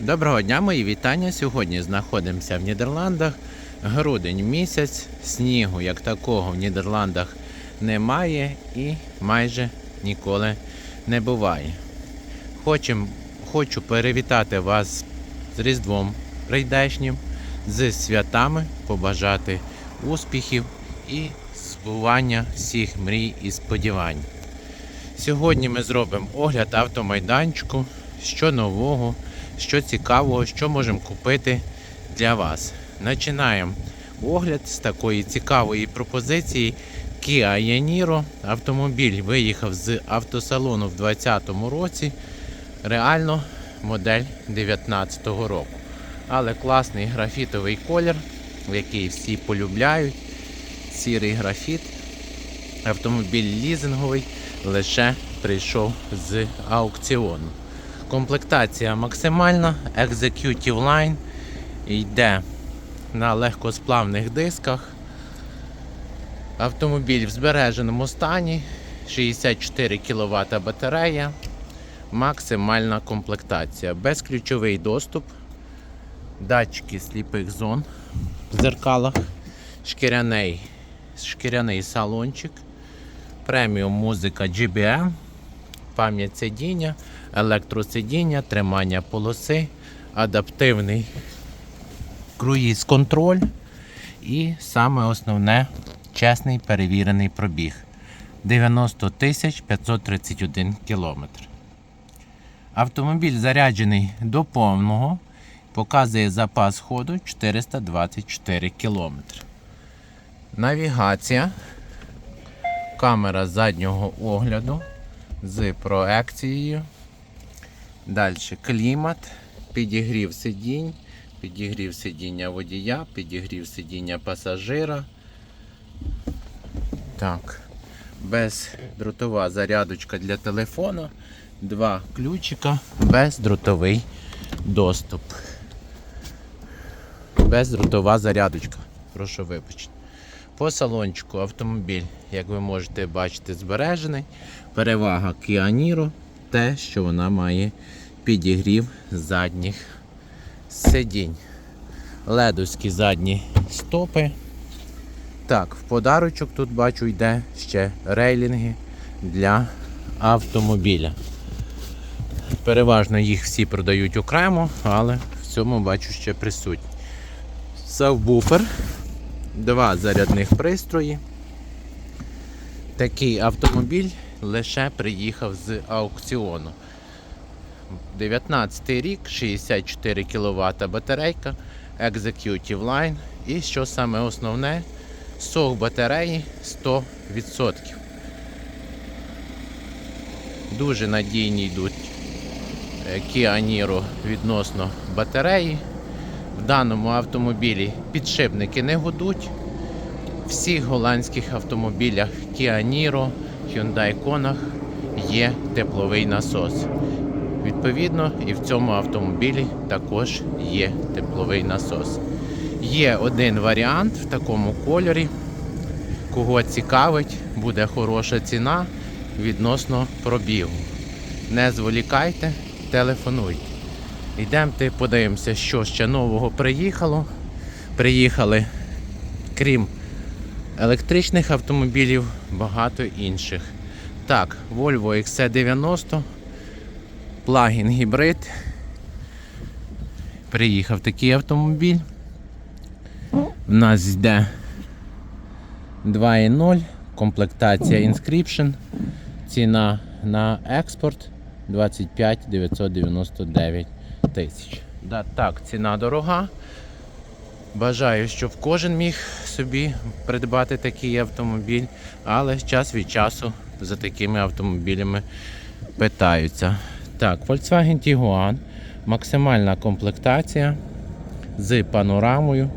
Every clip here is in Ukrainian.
Доброго дня, мої вітання. Сьогодні знаходимося в Нідерландах. Грудень місяць, снігу як такого в Нідерландах немає і майже ніколи не буває. Хочем, хочу перевітати вас з Різдвом прийдешнім, з святами, побажати успіхів і збування всіх мрій і сподівань. Сьогодні ми зробимо огляд автомайданчику, що нового, що цікавого, що можемо купити для вас. Починаємо огляд з такої цікавої пропозиції Kia Yaniro. Автомобіль виїхав з автосалону в 2020 році. Реально модель 2019 року. Але класний графітовий колір, який всі полюбляють. Сірий графіт. Автомобіль лізинговий лише прийшов з аукціону. Комплектація максимальна, Executive Line йде на легкосплавних дисках. Автомобіль в збереженому стані, 64 кВт батарея, максимальна комплектація, безключовий доступ, датчики сліпих зон в зеркалах, шкіряний, шкіряний салончик, преміум музика GBM, пам'ять сидіння, електросидіння, тримання полоси, адаптивний круїз контроль і саме основне чесний перевірений пробіг 90 531 кілометр. Автомобіль заряджений до повного, показує запас ходу 424 кілометри. Навігація, камера заднього огляду з проекцією. Далі клімат, підігрів сидінь, підігрів сидіння водія, підігрів сидіння пасажира. Так, бездротова зарядочка для телефона, два ключика, бездротовий доступ. Бездротова зарядочка. Прошу вибачити. По салончику автомобіль, як ви можете бачити, збережений. Перевага Niro те, що вона має підігрів задніх сидінь. Ледовські задні стопи. Так, в подарочок тут бачу йде ще рейлінги для автомобіля. Переважно їх всі продають окремо, але в цьому бачу ще присутні. Сабвуфер, два зарядних пристрої. Такий автомобіль лише приїхав з аукціону. 19 рік, 64 кВт батарейка, Executive Line. І що саме основне, сок батареї 100%. Дуже надійні йдуть е, Kia Niro відносно батареї. В даному автомобілі підшипники не гудуть. Всіх голландських автомобілях Kia Niro, Hyundai Kona є тепловий насос. Відповідно, і в цьому автомобілі також є тепловий насос. Є один варіант в такому кольорі. Кого цікавить, буде хороша ціна відносно пробігу. Не зволікайте, телефонуйте. Йдемте, подивимося, що ще нового приїхало. Приїхали, крім електричних автомобілів, багато інших. Так, Volvo XC90, плагін гібрид. Приїхав такий автомобіль. У нас йде 2.0, комплектація Inscription, ціна на експорт 25 999 тисяч. Так, ціна дорога. Бажаю, щоб кожен міг собі придбати такий автомобіль, але час від часу за такими автомобілями питаються. Так, Volkswagen Tiguan, максимальна комплектація з панорамою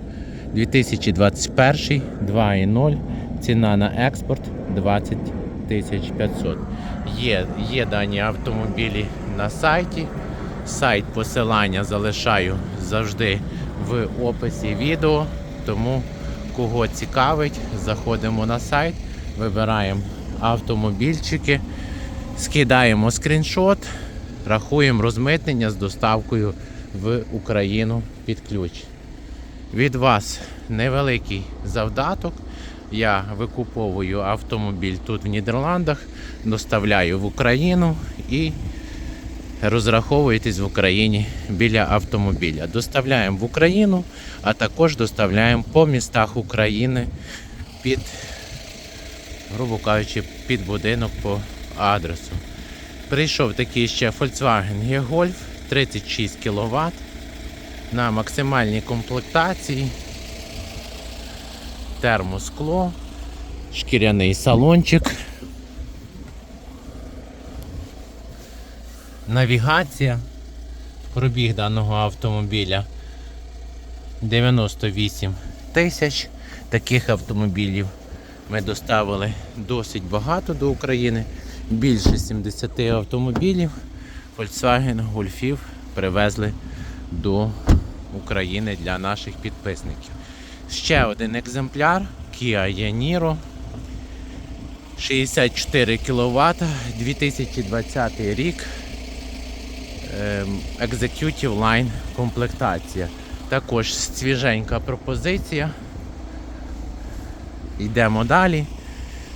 2021 2.0, ціна на експорт 20 500. Є, є дані автомобілі на сайті. Сайт посилання залишаю завжди в описі відео. Тому кого цікавить, заходимо на сайт, вибираємо автомобільчики, скидаємо скріншот, рахуємо розмитнення з доставкою в Україну під ключ. Від вас невеликий завдаток. Я викуповую автомобіль тут в Нідерландах, доставляю в Україну і розраховуєтесь в Україні біля автомобіля. Доставляємо в Україну, а також доставляємо по містах України під, грубо кажучи, під будинок по адресу. Прийшов такий ще Volkswagen E-Golf 36 кВт на максимальній комплектації. Термоскло, шкіряний салончик. Навігація. Пробіг даного автомобіля 98 тисяч. Таких автомобілів ми доставили досить багато до України. Більше 70 автомобілів Volkswagen Гольфів привезли до України для наших підписників. Ще один екземпляр Kia Yaniro 64 кВт 2020 рік. Ем, Executive Line комплектація. Також свіженька пропозиція. Йдемо далі.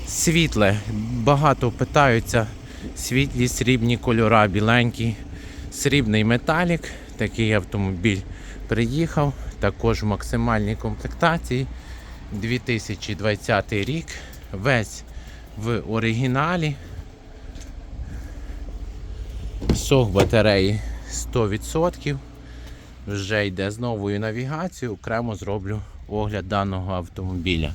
Світле. Багато питаються. Світлі срібні кольора, біленькі. Срібний металік. Такий автомобіль приїхав. Також в максимальній комплектації. 2020 рік. Весь в оригіналі. Сох батареї 100%. Вже йде з новою навігацією. Окремо зроблю огляд даного автомобіля.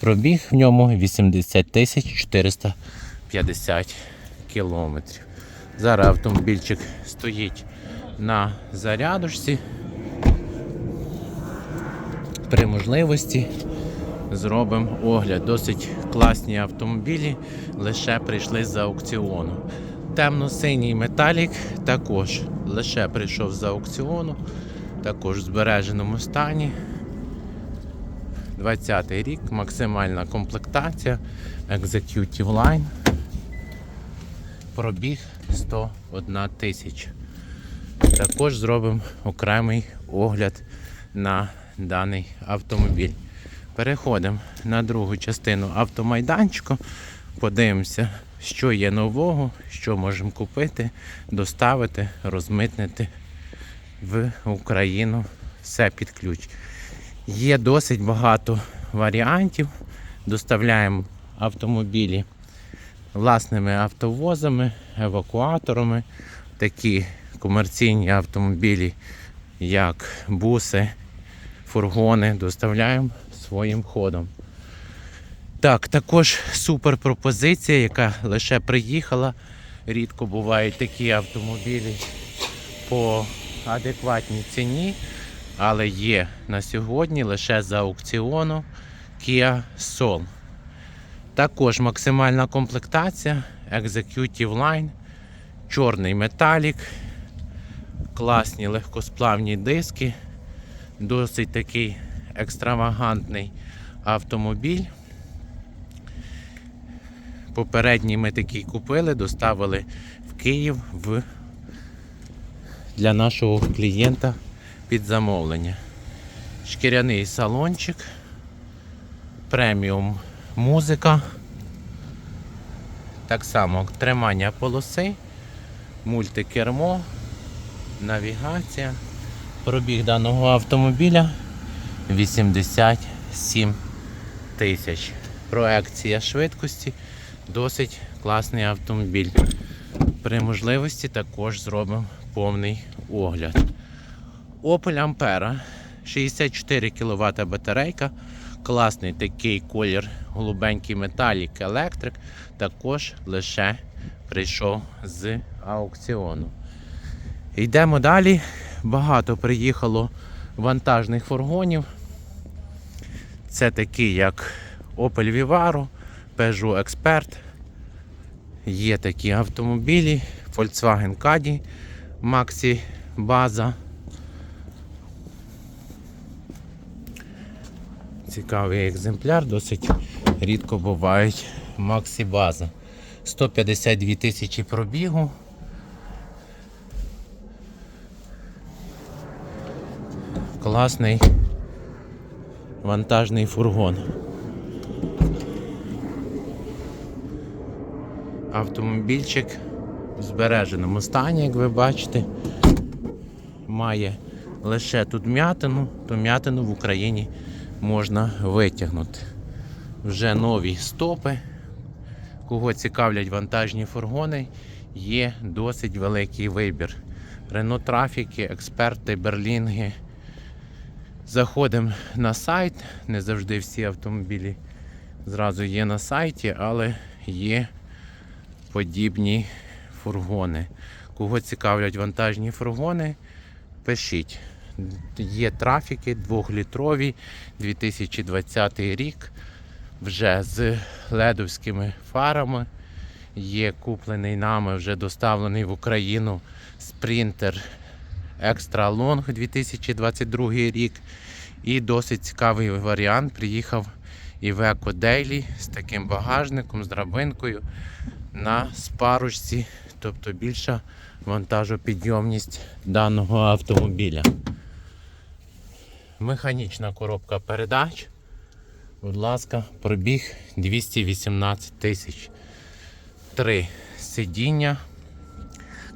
Пробіг в ньому 80 тисяч 450 кілометрів. Зараз автомобільчик стоїть на зарядочці. При можливості зробимо огляд. Досить класні автомобілі лише прийшли з аукціону. Темно-синій металік також лише прийшов з аукціону, також в збереженому стані. 20-й рік, максимальна комплектація, Executive Line. Пробіг 101 тисяча. Також зробимо окремий огляд на даний автомобіль. Переходимо на другу частину автомайданчику. Подивимося, що є нового, що можемо купити, доставити, розмитнити в Україну. Все під ключ. Є досить багато варіантів. Доставляємо автомобілі власними автовозами, евакуаторами. Такі комерційні автомобілі, як буси, фургони, доставляємо своїм ходом. Так, також супер пропозиція, яка лише приїхала. Рідко бувають такі автомобілі по адекватній ціні, але є на сьогодні лише за аукціону Kia Soul. Також максимальна комплектація, Executive Line, чорний металік, класні легкосплавні диски, досить такий екстравагантний автомобіль. Попередній ми такий купили, доставили в Київ в... для нашого клієнта під замовлення. Шкіряний салончик, преміум музика. Так само тримання полоси, мультикермо, навігація. Пробіг даного автомобіля 87 тисяч. Проекція швидкості. Досить класний автомобіль. При можливості також зробимо повний огляд. Opel Ampera 64 кВт батарейка. Класний такий колір, голубенький металік електрик. Також лише прийшов з аукціону. Йдемо далі. Багато приїхало вантажних фургонів. Це такі, як Opel Vivaro, Peugeot Expert. Є такі автомобілі, Volkswagen Caddy, Maxi База. Цікавий екземпляр, досить рідко бувають Maxi База. 152 тисячі пробігу. класний вантажний фургон. Автомобільчик в збереженому стані, як ви бачите, має лише тут м'ятину, то м'ятину в Україні можна витягнути. Вже нові стопи. Кого цікавлять вантажні фургони, є досить великий вибір. Рено трафіки, експерти, берлінги. Заходимо на сайт. Не завжди всі автомобілі зразу є на сайті, але є подібні фургони. Кого цікавлять вантажні фургони, пишіть. Є трафіки 2-літрові 2020 рік. Вже з ледовськими фарами. Є куплений нами, вже доставлений в Україну спринтер Extra Long 2022 рік. І досить цікавий варіант. Приїхав Iveco Daily з таким багажником, з драбинкою на спарочці, тобто більша вантажопідйомність даного автомобіля. Механічна коробка передач. Будь ласка, пробіг 218 тисяч. Три сидіння.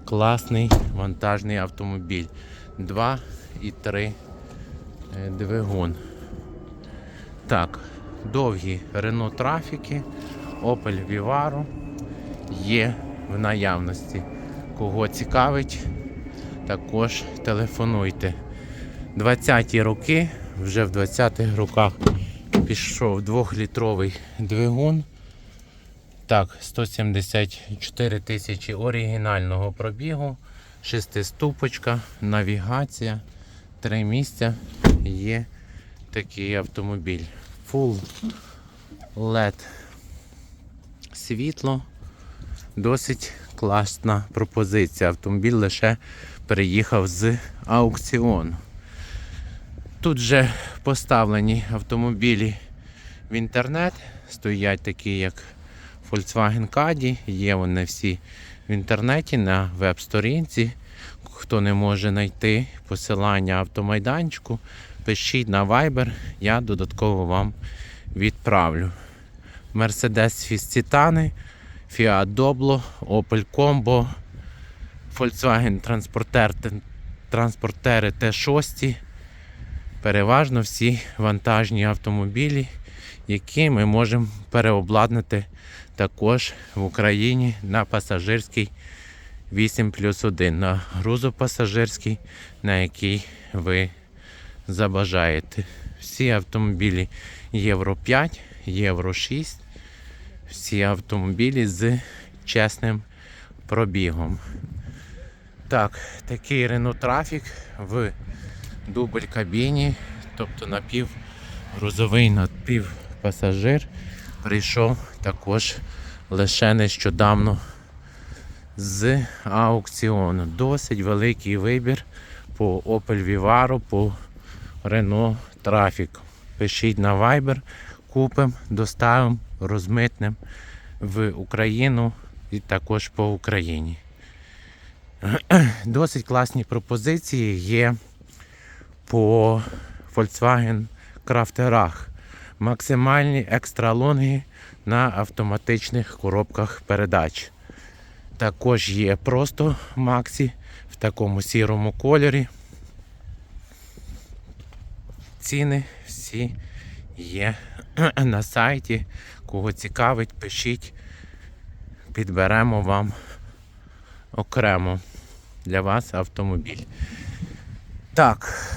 Класний вантажний автомобіль. 2 і 3 двигун. Так, довгі Renault трафіки, Opel Vivaro є в наявності. Кого цікавить, також телефонуйте. 20-ті роки, вже в 20-х роках пішов 2-літровий двигун. Так, 174 тисячі оригінального пробігу, шестиступочка, навігація, три місця є такий автомобіль. Full LED світло. Досить класна пропозиція. Автомобіль лише переїхав з аукціону. Тут вже поставлені автомобілі в інтернет. Стоять такі, як Volkswagen Caddy. Є вони всі в інтернеті на веб-сторінці. Хто не може знайти посилання автомайданчику, пишіть на Viber, я додатково вам відправлю. Mercedes Фістітани, Fiat Doblo, Opel Combo, Volkswagen Transporter, транспортери Т6. Переважно всі вантажні автомобілі, які ми можемо переобладнати також в Україні на пасажирський 8 плюс 1, на грузопасажирський, на який ви забажаєте. Всі автомобілі Євро 5, Євро 6, всі автомобілі з чесним пробігом. Так, такий Renault Trafic в дубль кабіні, тобто напівгрузовий напівпасажир, прийшов також лише нещодавно з аукціону. Досить великий вибір по Opel Vivaro, по Renault Trafic. Пишіть на Viber, купимо, доставимо, розмитнемо в Україну і також по Україні. Досить класні пропозиції є по Volkswagen Крафтерах. Максимальні екстралонги на автоматичних коробках передач. Також є просто Максі в такому сірому кольорі. Ціни всі є на сайті. Кого цікавить, пишіть, підберемо вам окремо для вас автомобіль. Так,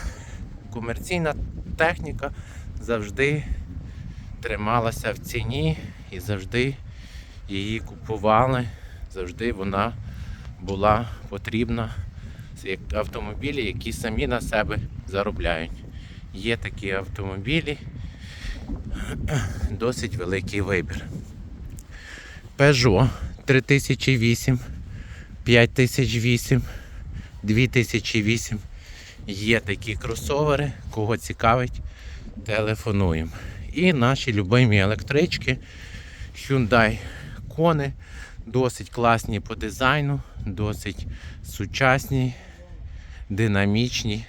комерційна техніка завжди трималася в ціні і завжди її купували, завжди вона була потрібна автомобілі, які самі на себе заробляють. Є такі автомобілі, досить великий вибір. Peugeot 3008, 5008, 2008. Є такі кросовери, кого цікавить, телефонуємо. І наші любимі електрички Hyundai Kona досить класні по дизайну, досить сучасні, динамічні.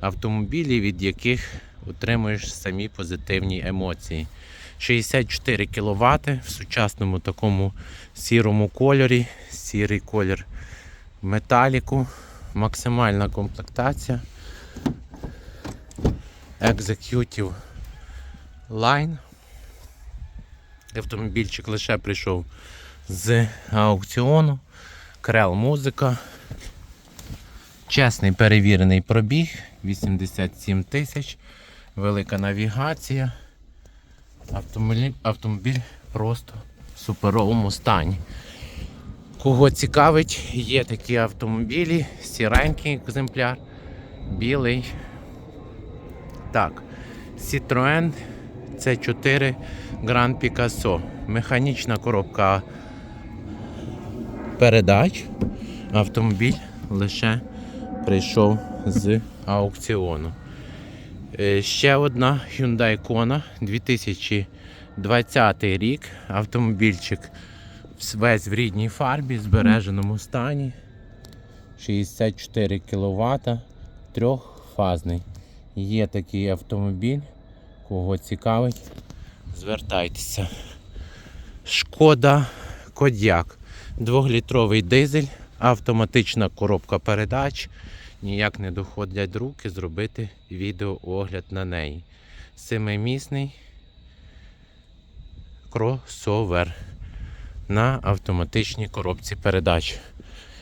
автомобілі, від яких отримуєш самі позитивні емоції. 64 кВт в сучасному такому сірому кольорі, сірий колір металіку, максимальна комплектація. Executive Line. Автомобільчик лише прийшов з аукціону. Крел музика. Чесний перевірений пробіг. 87 тисяч. Велика навігація. Автомобіль, просто в суперовому стані. Кого цікавить, є такі автомобілі, сіренький екземпляр, білий. Так, Citroën C4 Grand Picasso. Механічна коробка передач. Автомобіль лише прийшов з аукціону. Е, Ще одна Hyundai Kona 2020 рік. Автомобільчик весь в рідній фарбі, збереженому стані. 64 кВт, трьохфазний. Є такий автомобіль. Кого цікавить, звертайтеся. Шкода Кодяк. Двохлітровий дизель, автоматична коробка передач. Ніяк не доходять руки зробити відеоогляд на неї. Семимісний кросовер на автоматичній коробці передач.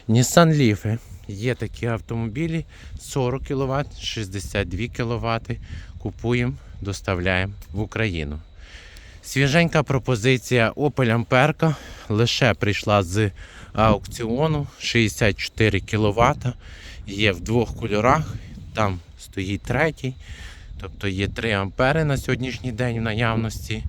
Nissan Leaf. Є такі автомобілі 40 кВт, 62 кВт. Купуємо, доставляємо в Україну. Свіженька пропозиція Opel Amperka лише прийшла з аукціону 64 кВт. Є в двох кольорах. Там стоїть третій. Тобто є 3 ампери на сьогоднішній день в наявності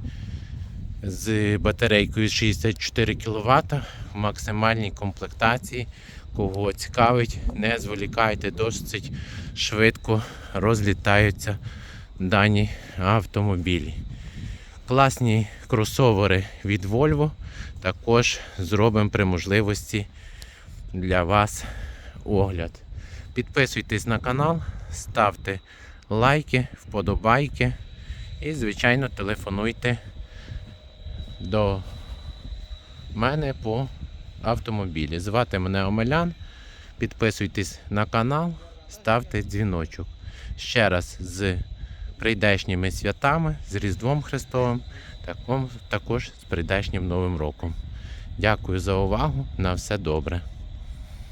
з батарейкою 64 кВт в максимальній комплектації. Кого цікавить, не зволікайте, досить швидко розлітаються дані автомобілі. Класні кросовери від Volvo. Також зробимо при можливості для вас огляд. Підписуйтесь на канал, ставте лайки, вподобайки і, звичайно, телефонуйте до мене по автомобілі. Звати мене Омелян. Підписуйтесь на канал, ставте дзвіночок. Ще раз з прийдешніми святами, з Різдвом Христовим, також з прийдешнім Новим роком. Дякую за увагу. На все добре.